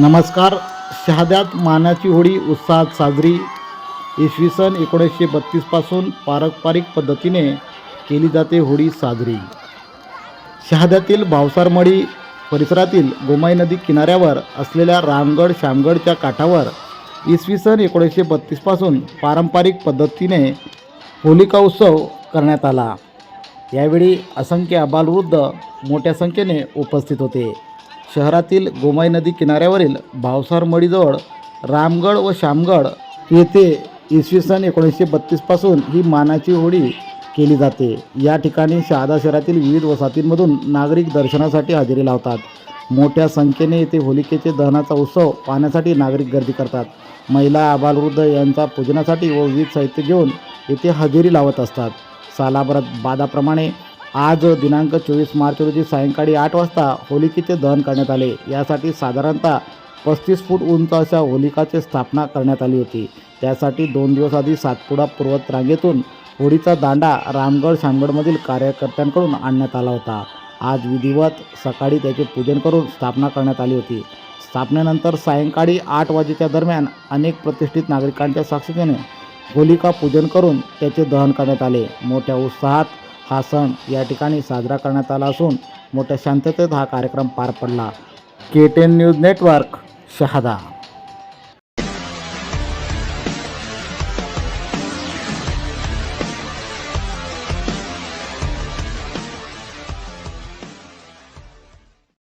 नमस्कार शहाद्यात मानाची होळी उत्साहात साजरी. इसवी सन एकोणीसशे बत्तीसपासून पारंपरिक पद्धतीने केली जाते होळी साजरी. शहाद्यातील भावसारमळी परिसरातील गोमाई नदी किनाऱ्यावर असलेल्या रामगड श्यामगडच्या काठावर इसवी सन एकोणीसशे बत्तीसपासून पारंपरिक पद्धतीने होलिका उत्सव करण्यात आला. यावेळी असंख्य अबालवृद्ध मोठ्या संख्येने उपस्थित होते. शहरातील गोमाई नदी किनाऱ्यावरील भावसारमळीजवळ रामगड व श्यामगड येथे इसवी सन एकोणीसशे बत्तीसपासून ही मानाची होळी केली जाते. या ठिकाणी शहादा शहरातील विविध वसाहतींमधून नागरिक दर्शनासाठी हजेरी लावतात. मोठ्या संख्येने येथे होलिकेचे दहनाचा उत्सव पाहण्यासाठी नागरिक गर्दी करतात. महिला आबालवृद्ध यांचा पूजनासाठी व विविध साहित्य घेऊन येथे हजेरी लावत असतात. सालाभरात बादाप्रमाणे आज दिनांक चोवीस मार्च रोजी सायंकाळी आठ वाजता होलिकेचे दहन करण्यात आले. यासाठी साधारणतः पस्तीस फूट उंच अशा होलिकाची स्थापना करण्यात आली होती. त्यासाठी दोन दिवस आधी सातपुडा पूर्वत रांगेतून होळीचा दांडा रामगड शामगडमधील कार्यकर्त्यांकडून आणण्यात आला होता. आज विधिवत सकाळी त्याचे पूजन करून स्थापना करण्यात आली होती. स्थापनेनंतर सायंकाळी आठ वाजेच्या दरम्यान अनेक प्रतिष्ठित नागरिकांच्या साक्षीतेने होलिका पूजन करून त्याचे दहन करण्यात आले. मोठ्या उत्साहात हा सण या ठिकाणी साजरा करण्यात आला असून मोठ्या शांततेत हा कार्यक्रम पार पडला. K ten news network Shahada.